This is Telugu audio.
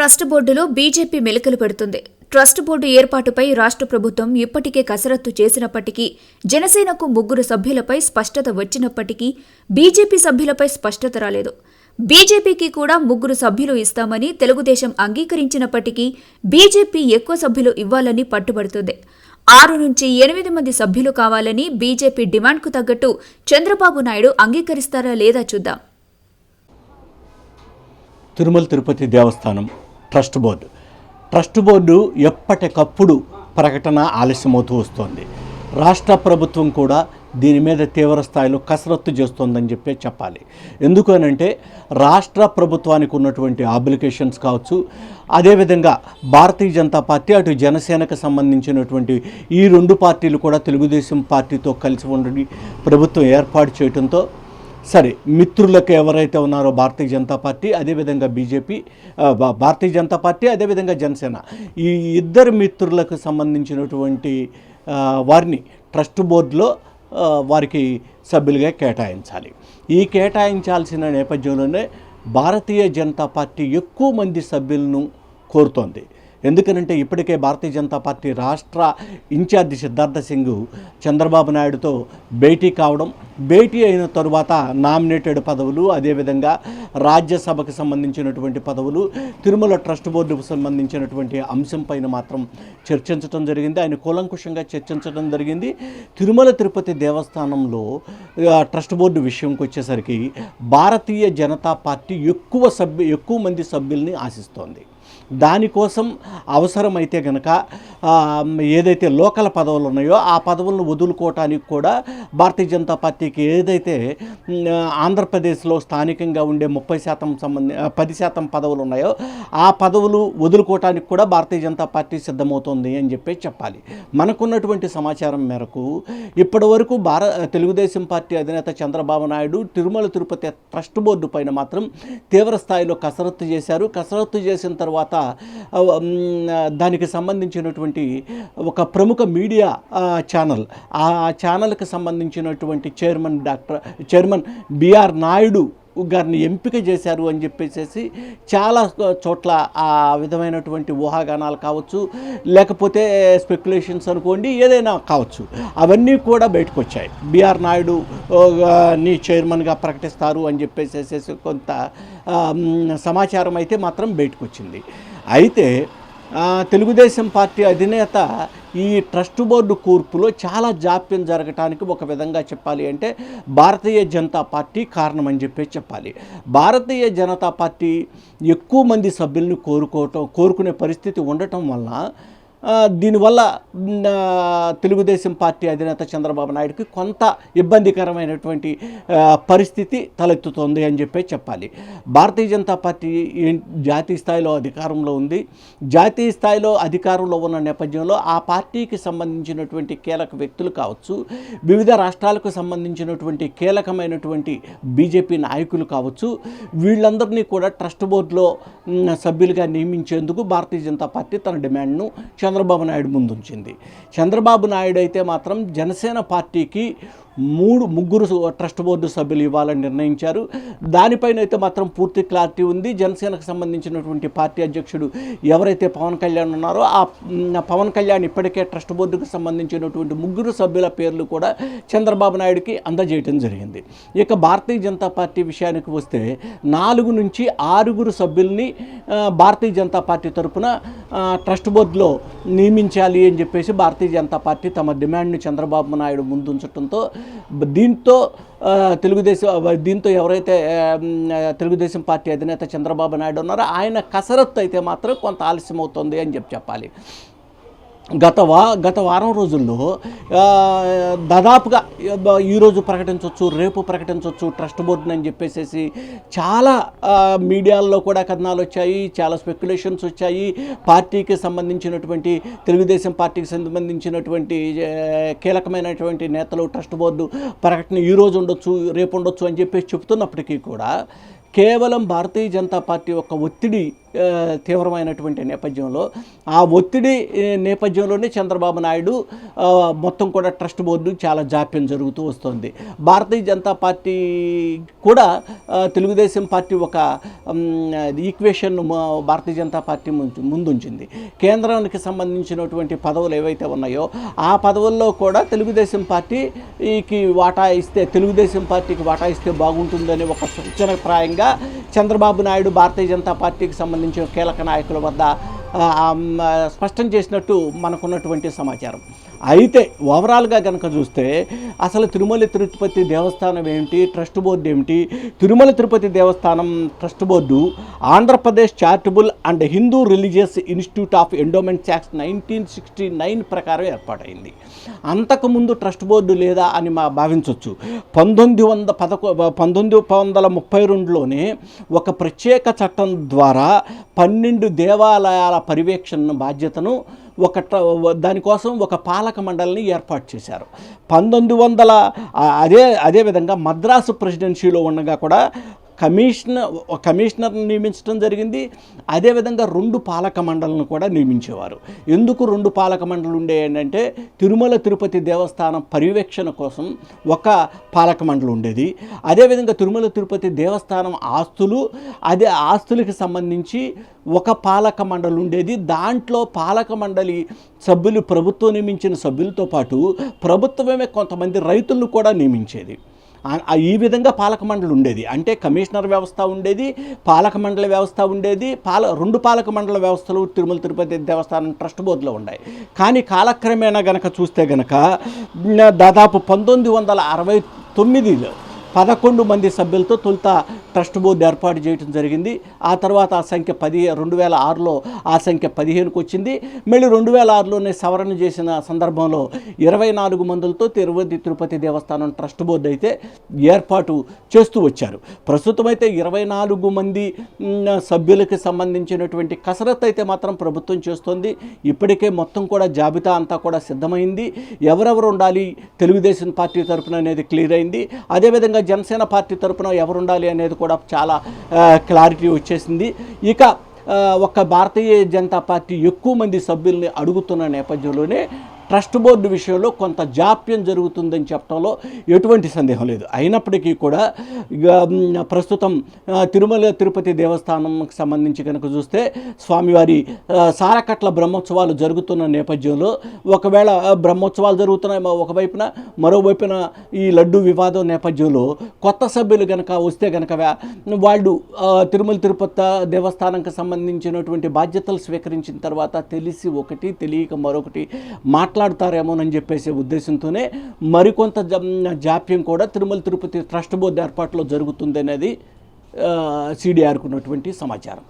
ట్రస్ట్ బోర్డులో బీజేపీ మెలికలు పెడుతుంది. ట్రస్ట్ బోర్డు ఏర్పాటుపై రాష్ట్ర ప్రభుత్వం ఇప్పటికే కసరత్తు చేసినప్పటికీ జనసేనకు ముగ్గురు సభ్యులపై స్పష్టత వచ్చినప్పటికీ బీజేపీ సభ్యులపై స్పష్టత రాలేదు. బీజేపీకి కూడా ముగ్గురు సభ్యులు ఇస్తామని తెలుగుదేశం అంగీకరించినప్పటికీ బీజేపీ ఎక్కువ సభ్యులు ఇవ్వాలని పట్టుబడుతుంది. ఆరు నుంచి ఎనిమిది మంది సభ్యులు కావాలని బీజేపీ డిమాండ్కు తగ్గట్టు చంద్రబాబు నాయుడు అంగీకరిస్తారా లేదా చూద్దాం. Tirumala Tirupati Devasthanam. Trust board. Trust board ఎప్పటికప్పుడు ప్రకటన ఆలస్యమవుతూ వస్తోంది. రాష్ట్ర ప్రభుత్వం కూడా దీని మీద తీవ్ర స్థాయిలో కసరత్తు చేస్తోందని చెప్పే చెప్పాలి. ఎందుకనంటే రాష్ట్ర ప్రభుత్వానికి ఉన్నటువంటి అప్లికేషన్స్ కావచ్చు అదేవిధంగా భారతీయ జనతా పార్టీ అటు జనసేనకు సంబంధించినటువంటి ఈ రెండు పార్టీలు కూడా తెలుగుదేశం పార్టీతో కలిసి ఉండని ప్రభుత్వం ఏర్పాటు చేయడంతో సరే మిత్రులకు ఎవరైతే ఉన్నారో భారతీయ జనతా పార్టీ అదేవిధంగా బీజేపీ భా- భారతీయ జనతా పార్టీ అదేవిధంగా జనసేన. ఈ ఇద్దరు మిత్రులకు సంబంధించినటువంటి వారిని ట్రస్ట్ బోర్డులో వారికి సభ్యులుగా కేటాయించాలి. ఈ కేటాయించాల్సిన నేపథ్యంలోనే భారతీయ జనతా పార్టీ ఎక్కువ మంది సభ్యులను కోరుతోంది. ఎందుకనంటే ఇప్పటికే భారతీయ జనతా పార్టీ రాష్ట్ర ఇన్ఛార్జి సిద్ధార్థ సింగ్ చంద్రబాబు నాయుడుతో భేటీ కావడం భేటీ అయిన తరువాత నామినేటెడ్ పదవులు అదేవిధంగా రాజ్యసభకు సంబంధించినటువంటి పదవులు తిరుమల ట్రస్ట్ బోర్డుకు సంబంధించినటువంటి అంశం పైన మాత్రం చర్చించడం జరిగింది. ఆయన కూలంకుషంగా చర్చించడం జరిగింది. తిరుమల తిరుపతి దేవస్థానంలో ట్రస్ట్ బోర్డు విషయంకి వచ్చేసరికి భారతీయ జనతా పార్టీ ఎక్కువ సభ్యు ఎక్కువ మంది సభ్యుల్ని ఆశిస్తోంది. దానికోసం అవసరమైతే గనక ఏదైతే లోకల్ పదవులు ఉన్నాయో ఆ పదవులను వదులుకోవటానికి కూడా భారతీయ జనతా పార్టీకి ఏదైతే ఆంధ్రప్రదేశ్లో స్థానికంగా ఉండే ముప్పై శాతం సంబంధి పది శాతం పదవులు ఉన్నాయో ఆ పదవులు వదులుకోవటానికి కూడా భారతీయ జనతా పార్టీ సిద్ధమవుతోంది అని చెప్పి చెప్పాలి. మనకున్నటువంటి సమాచారం మేరకు ఇప్పటి వరకు భార తెలుగుదేశం పార్టీ అధినేత చంద్రబాబు నాయుడు తిరుమల తిరుపతి ట్రస్ట్ బోర్డు పైన మాత్రం తీవ్ర స్థాయిలో కసరత్తు చేశారు. కసరత్తు చేసిన తర్వాత దానికి సంబంధించినటువంటి ఒక ప్రముఖ మీడియా ఛానల్. ఆ ఛానల్కి సంబంధించినటువంటి chairman doctor chairman B R Naidu గారిని ఎంపిక చేశారు అని చెప్పేసి చాలా చోట్ల ఆ విధమైనటువంటి ఊహాగానాలు కావచ్చు లేకపోతే స్పెక్యులేషన్స్ అనుకోండి ఏదైనా కావచ్చు. అవన్నీ కూడా బయటకు వచ్చాయి బిఆర్ నాయుడు ని చైర్మన్గా ప్రకటిస్తారు అని చెప్పేసి కొంత సమాచారం అయితే మాత్రం బయటకు వచ్చింది అయితే తెలుగుదేశం పార్టీ అధినేత ఈ ట్రస్ట్ బోర్డు కూర్పులో చాలా జాప్యం జరగటానికి ఒక విధంగా చెప్పాలి అంటే భారతీయ జనతా పార్టీ కారణం అని చెప్పి చెప్పాలి. భారతీయ జనతా పార్టీ ఎక్కువ మంది సభ్యుల్ని కోరుకోవటం కోరుకునే పరిస్థితి ఉండటం వల్ల దీనివల్ల తెలుగుదేశం పార్టీ అధినేత చంద్రబాబు నాయుడుకి కొంత ఇబ్బందికరమైనటువంటి పరిస్థితి తలెత్తుతోంది అని చెప్పే చెప్పాలి. భారతీయ జనతా పార్టీ జాతీయ స్థాయిలో అధికారంలో ఉంది. జాతీయ స్థాయిలో అధికారంలో ఉన్న నేపథ్యంలో ఆ పార్టీకి సంబంధించినటువంటి కీలక వ్యక్తులు కావచ్చు వివిధ రాష్ట్రాలకు సంబంధించినటువంటి కీలకమైనటువంటి బీజేపీ నాయకులు కావచ్చు వీళ్ళందరినీ కూడా ట్రస్ట్ బోర్డులో సభ్యులుగా నియమించేందుకు భారతీయ జనతా పార్టీ తన డిమాండ్ను చంద్రబాబు నాయుడు ముందుంచింది. చంద్రబాబు నాయుడు అయితే మాత్రం జనసేన పార్టీకి మూడు ముగ్గురు ట్రస్ట్ బోర్డు సభ్యులు ఇవ్వాలని నిర్ణయించారు. దానిపైన అయితే మాత్రం పూర్తి క్లారిటీ ఉంది. జనసేనకు సంబంధించినటువంటి పార్టీ అధ్యక్షుడు ఎవరైతే పవన్ కళ్యాణ్ ఉన్నారో ఆ పవన్ కళ్యాణ్ ఇప్పటికే ట్రస్ట్ బోర్డుకు సంబంధించినటువంటి ముగ్గురు సభ్యుల పేర్లు కూడా చంద్రబాబు నాయుడుకి అందజేయటం జరిగింది. ఇక భారతీయ జనతా పార్టీ విషయానికి వస్తే నాలుగు నుంచి ఆరుగురు సభ్యుల్ని భారతీయ జనతా పార్టీ తరపున ట్రస్ట్ బోర్డులో నియమించాలి అని చెప్పేసి భారతీయ జనతా పార్టీ తమ డిమాండ్ని చంద్రబాబు నాయుడు ముందుంచడంతో దీంతో తెలుగుదేశం దీంతో ఎవరైతే తెలుగుదేశం పార్టీ అధినేత చంద్రబాబు నాయుడు ఉన్నారో ఆయన కసరత్తు అయితే మాత్రం కొంత ఆలస్యం అవుతుంది అని చెప్పి చెప్పాలి. గత వా గత వారం రోజుల్లో దాదాపుగా ఈరోజు ప్రకటించవచ్చు రేపు ప్రకటించవచ్చు ట్రస్ట్ బోర్డుని అని చెప్పేసి చాలా మీడియాల్లో కూడా కథనాలు వచ్చాయి చాలా స్పెక్యులేషన్స్ వచ్చాయి. పార్టీకి సంబంధించినటువంటి తెలుగుదేశం పార్టీకి సంబంధించినటువంటి కీలకమైనటువంటి నేతలు ట్రస్ట్ బోర్డు ప్రకటన ఈ రోజు ఉండొచ్చు రేపు ఉండొచ్చు అని చెప్పేసి చెప్తున్నప్పటికీ కూడా కేవలం భారతీయ జనతా పార్టీ యొక్క ఒత్తిడి తీవ్రమైనటువంటి నేపథ్యంలో ఆ ఒత్తిడి నేపథ్యంలోనే చంద్రబాబు నాయుడు మొత్తం కూడా ట్రస్ట్ బోర్డు చాలా జాప్యం జరుగుతూ వస్తుంది. భారతీయ జనతా పార్టీ కూడా తెలుగుదేశం పార్టీ ఒక మ్, ఈక్వేషన్ భారతీయ జనతా పార్టీ ముందు- ముందుంచింది. కేంద్రానికి సంబంధించినటువంటి పదవులు ఏవైతే ఉన్నాయో ఆ పదవుల్లో కూడా తెలుగుదేశం పార్టీకి వాటా ఇస్తే తెలుగుదేశం పార్టీకి వాటా ఇస్తే బాగుంటుందని ఒక సూచనప్రాయంగా చంద్రబాబు నాయుడు భారతీయ జనతా పార్టీకి సంబంధించిన కీలక నాయకుల వద్ద స్పష్టం చేసినట్టు మనకున్నటువంటి సమాచారం. అయితే ఓవరాల్గా కనుక చూస్తే అసలు తిరుమల తిరుపతి దేవస్థానం ఏమిటి? ట్రస్ట్ బోర్డు ఏమిటి? Tirumala Tirupati Devasthanam trust board Andhra Pradesh charitable and Hindu religious institute of endowments act nineteen sixty nine ప్రకారం ఏర్పాటైంది. అంతకుముందు ట్రస్ట్ బోర్డు లేదా అని మా భావించవచ్చు పంతొమ్మిది వంద పదకొ పంతొమ్మిది వందల ముప్పై రెండులోనే ఒక ప్రత్యేక చట్టం ద్వారా పన్నెండు దేవాలయాల పర్యవేక్షణ బాధ్యతను ఒక ట్ర- దానికోసం ఒక పాలక మండలిని ఏర్పాటు చేశారు. పంతొమ్మిది వందల అదే అదేవిధంగా మద్రాసు ప్రెసిడెన్సీలో ఉండగా కూడా కమిషనర్ ఒక కమిషనర్ని నియమించడం జరిగింది. అదేవిధంగా రెండు పాలక మండలను కూడా నియమించేవారు. ఎందుకు రెండు పాలక మండలు ఉండేవి ఏంటంటే తిరుమల తిరుపతి దేవస్థానం పర్యవేక్షణ కోసం ఒక పాలక మండలి ఉండేది. అదేవిధంగా తిరుమల తిరుపతి దేవస్థానం ఆస్తులు అదే ఆస్తులకి సంబంధించి ఒక పాలక మండలి ఉండేది. దాంట్లో పాలక మండలి సభ్యులు ప్రభుత్వం నియమించిన సభ్యులతో పాటు ప్రభుత్వమే కొంతమంది రైతులను కూడా నియమించేది. ఈ విధంగా పాలక మండలి ఉండేది. అంటే కమిషనర్ వ్యవస్థ ఉండేది పాలక మండలి వ్యవస్థ ఉండేది పాల రెండు పాలక మండల వ్యవస్థలు తిరుమల తిరుపతి దేవస్థానం ట్రస్ట్ బోర్డులో ఉన్నాయి. కానీ కాలక్రమేణా గనక చూస్తే గనక దాదాపు పంతొమ్మిది వందల అరవై తొమ్మిదిలో పదకొండు మంది సభ్యులతో తొలుత ట్రస్ట్ బోర్డు ఏర్పాటు చేయడం జరిగింది. ఆ తర్వాత ఆ సంఖ్య పది రెండు వేల ఆరులో ఆ సంఖ్య పదిహేనుకు వచ్చింది. మళ్ళీ రెండు వేల ఆరులోనే సవరణ చేసిన సందర్భంలో ఇరవై నాలుగు మందులతో తిరుపతి తిరుపతి దేవస్థానం ట్రస్ట్ బోర్డు అయితే ఏర్పాటు చేస్తూ వచ్చారు. ప్రస్తుతం అయితే ఇరవై నాలుగు మంది సభ్యులకి సంబంధించినటువంటి కసరత్తు అయితే మాత్రం ప్రభుత్వం చేస్తోంది. ఇప్పటికే మొత్తం కూడా జాబితా అంతా కూడా సిద్ధమైంది. ఎవరెవరు ఉండాలి తెలుగుదేశం పార్టీ తరపున అనేది క్లియర్ అయింది. అదేవిధంగా జనసేన పార్టీ తరపున ఎవరు ఉండాలి అనేది కూడా చాలా క్లారిటీ వచ్చేసింది. ఇక ఒక ఒక్క భారతీయ జనతా పార్టీ ఎక్కువ మంది సభ్యుల్ని అడుగుతున్న నేపథ్యంలోనే ట్రస్ట్ బోర్డు విషయంలో కొంత జాప్యం జరుగుతుందని చెప్పడంలో ఎటువంటి సందేహం లేదు. అయినప్పటికీ కూడా ఇక, ప్రస్తుతం తిరుమల తిరుపతి దేవస్థానంకి సంబంధించి కనుక చూస్తే స్వామివారి సారకట్ల బ్రహ్మోత్సవాలు జరుగుతున్న నేపథ్యంలో ఒకవేళ బ్రహ్మోత్సవాలు జరుగుతున్నాయి ఒకవైపున మరోవైపున ఈ లడ్డు వివాదం నేపథ్యంలో కొత్త సభ్యులు కనుక వస్తే కనుక వాళ్ళు తిరుమల తిరుపతి దేవస్థానంకి సంబంధించినటువంటి బాధ్యతలు స్వీకరించిన తర్వాత తెలిసి ఒకటి తెలియక మరొకటి మాట్లాడతారేమోనని చెప్పేసి ఉద్దేశంతోనే మరికొంత జ- జాప్యం కూడా తిరుమల తిరుపతి ట్రస్ట్ బోర్డు ఏర్పాటులో జరుగుతుంది అనేది సిడిఆర్కున్నటువంటి సమాచారం.